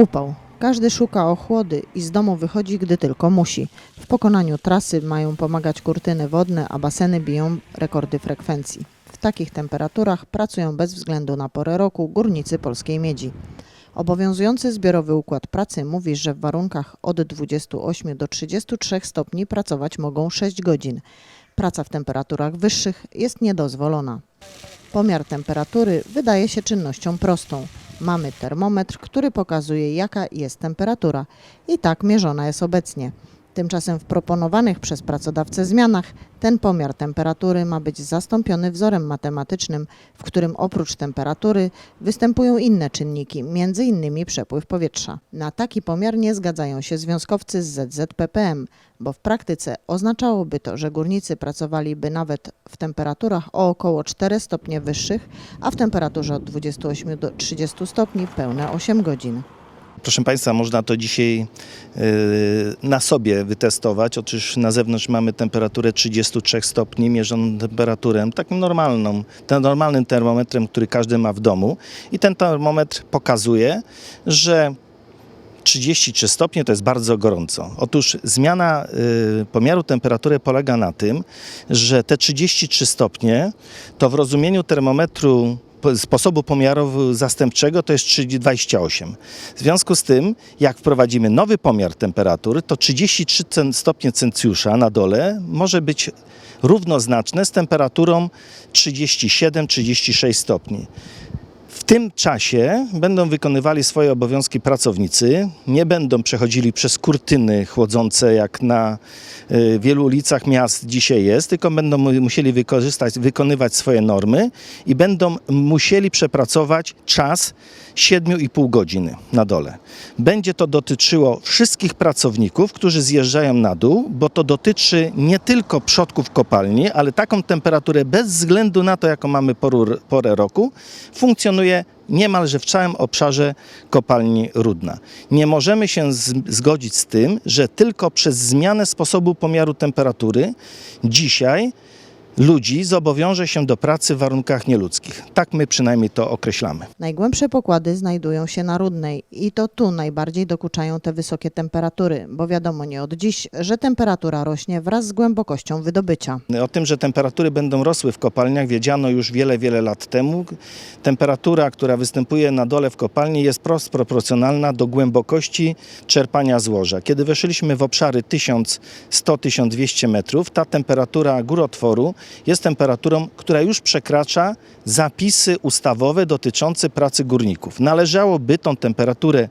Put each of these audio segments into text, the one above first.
Upał. Każdy szuka ochłody i z domu wychodzi, gdy tylko musi. W pokonaniu trasy mają pomagać kurtyny wodne, a baseny biją rekordy frekwencji. W takich temperaturach pracują bez względu na porę roku górnicy polskiej miedzi. Obowiązujący zbiorowy układ pracy mówi, że w warunkach od 28 do 33 stopni pracować mogą 6 godzin. Praca w temperaturach wyższych jest niedozwolona. Pomiar temperatury wydaje się czynnością prostą. Mamy termometr, który pokazuje, jaka jest temperatura. I tak mierzona jest obecnie. Tymczasem w proponowanych przez pracodawcę zmianach ten pomiar temperatury ma być zastąpiony wzorem matematycznym, w którym oprócz temperatury występują inne czynniki, m.in. przepływ powietrza. Na taki pomiar nie zgadzają się związkowcy z ZZPPM, bo w praktyce oznaczałoby to, że górnicy pracowaliby nawet w temperaturach o około 4 stopnie wyższych, a w temperaturze od 28 do 30 stopni pełne 8 godzin. Proszę Państwa, można to dzisiaj y, na sobie wytestować. Otóż na zewnątrz mamy temperaturę 33 stopni, mierzoną temperaturę takim normalną, ten normalnym termometrem, który każdy ma w domu. I ten termometr pokazuje, że 33 stopnie to jest bardzo gorąco. Otóż zmiana y, pomiaru temperatury polega na tym, że te 33 stopnie to w rozumieniu termometru sposobu pomiaru zastępczego to jest 28. W związku z tym, jak wprowadzimy nowy pomiar temperatury, to 33 cen- stopnie Celsjusza na dole może być równoznaczne z temperaturą 37-36 stopni. Tym czasie będą wykonywali swoje obowiązki pracownicy, nie będą przechodzili przez kurtyny chłodzące, jak na y, wielu ulicach miast dzisiaj jest, tylko będą mu- musieli wykorzystać, wykonywać swoje normy i będą musieli przepracować czas 7,5 godziny na dole. Będzie to dotyczyło wszystkich pracowników, którzy zjeżdżają na dół, bo to dotyczy nie tylko przodków kopalni, ale taką temperaturę bez względu na to, jaką mamy porę roku, funkcjonuje niemalże w całym obszarze kopalni Rudna. Nie możemy się zgodzić z tym, że tylko przez zmianę sposobu pomiaru temperatury dzisiaj ludzi zobowiąże się do pracy w warunkach nieludzkich. Tak my przynajmniej to określamy. Najgłębsze pokłady znajdują się na Rudnej i to tu najbardziej dokuczają te wysokie temperatury, bo wiadomo nie od dziś, że temperatura rośnie wraz z głębokością wydobycia. O tym, że temperatury będą rosły w kopalniach wiedziano już wiele, wiele lat temu. Temperatura, która występuje na dole w kopalni jest prost proporcjonalna do głębokości czerpania złoża. Kiedy weszliśmy w obszary 1100-1200 metrów, ta temperatura górotworu jest temperaturą, która już przekracza zapisy ustawowe dotyczące pracy górników. Należałoby tą temperaturę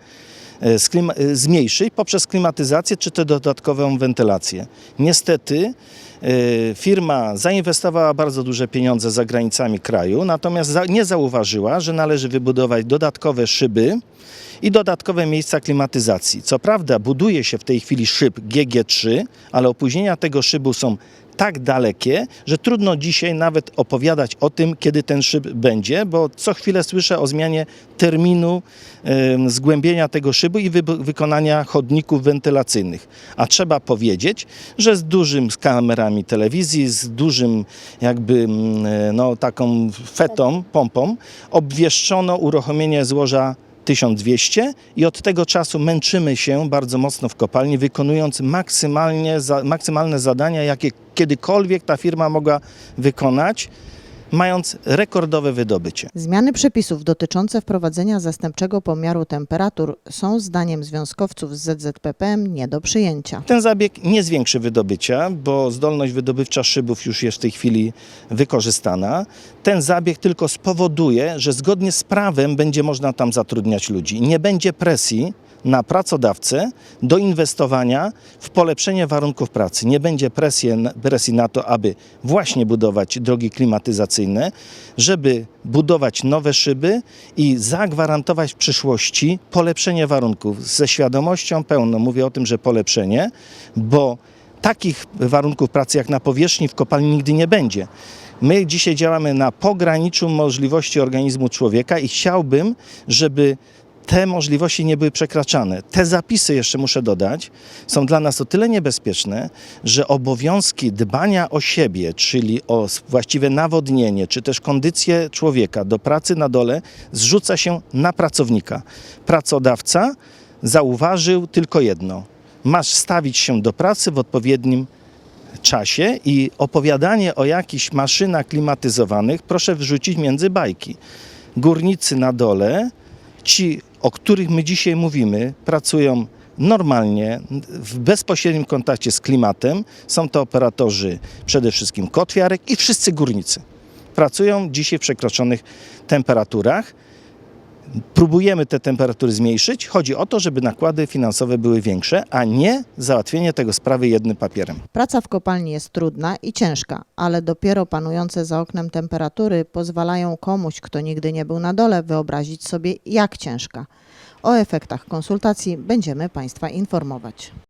e, e, zmniejszyć poprzez klimatyzację czy też dodatkową wentylację. Niestety e, firma zainwestowała bardzo duże pieniądze za granicami kraju, natomiast nie zauważyła, że należy wybudować dodatkowe szyby i dodatkowe miejsca klimatyzacji. Co prawda buduje się w tej chwili szyb GG3, ale opóźnienia tego szybu są tak dalekie, że trudno dzisiaj nawet opowiadać o tym, kiedy ten szyb będzie, bo co chwilę słyszę o zmianie terminu em, zgłębienia tego szybu i wy, wykonania chodników wentylacyjnych. A trzeba powiedzieć, że z dużym z kamerami telewizji, z dużym jakby mm, e, no, taką fetą, pompą, obwieszczono uruchomienie złoża 1200 i od tego czasu męczymy się bardzo mocno w kopalni, wykonując maksymalnie, za, maksymalne zadania, jakie kiedykolwiek ta firma mogła wykonać, mając rekordowe wydobycie. Zmiany przepisów dotyczące wprowadzenia zastępczego pomiaru temperatur są zdaniem związkowców z ZZPPM nie do przyjęcia. Ten zabieg nie zwiększy wydobycia, bo zdolność wydobywcza szybów już jest w tej chwili wykorzystana. Ten zabieg tylko spowoduje, że zgodnie z prawem będzie można tam zatrudniać ludzi. Nie będzie presji na pracodawcę do inwestowania w polepszenie warunków pracy. Nie będzie presji, presji na to, aby właśnie budować drogi klimatyzacyjne, żeby budować nowe szyby i zagwarantować w przyszłości polepszenie warunków. Ze świadomością pełną mówię o tym, że polepszenie, bo takich warunków pracy jak na powierzchni w kopalni nigdy nie będzie. My dzisiaj działamy na pograniczu możliwości organizmu człowieka i chciałbym, żeby te możliwości nie były przekraczane. Te zapisy, jeszcze muszę dodać, są dla nas o tyle niebezpieczne, że obowiązki dbania o siebie, czyli o właściwe nawodnienie, czy też kondycję człowieka do pracy na dole, zrzuca się na pracownika. Pracodawca zauważył tylko jedno: masz stawić się do pracy w odpowiednim czasie i opowiadanie o jakichś maszynach klimatyzowanych proszę wrzucić między bajki. Górnicy na dole, ci, o których my dzisiaj mówimy, pracują normalnie, w bezpośrednim kontakcie z klimatem. Są to operatorzy przede wszystkim kotwiarek i wszyscy górnicy. Pracują dzisiaj w przekroczonych temperaturach. Próbujemy te temperatury zmniejszyć. Chodzi o to, żeby nakłady finansowe były większe, a nie załatwienie tego sprawy jednym papierem. Praca w kopalni jest trudna i ciężka, ale dopiero panujące za oknem temperatury pozwalają komuś, kto nigdy nie był na dole, wyobrazić sobie, jak ciężka. O efektach konsultacji będziemy Państwa informować.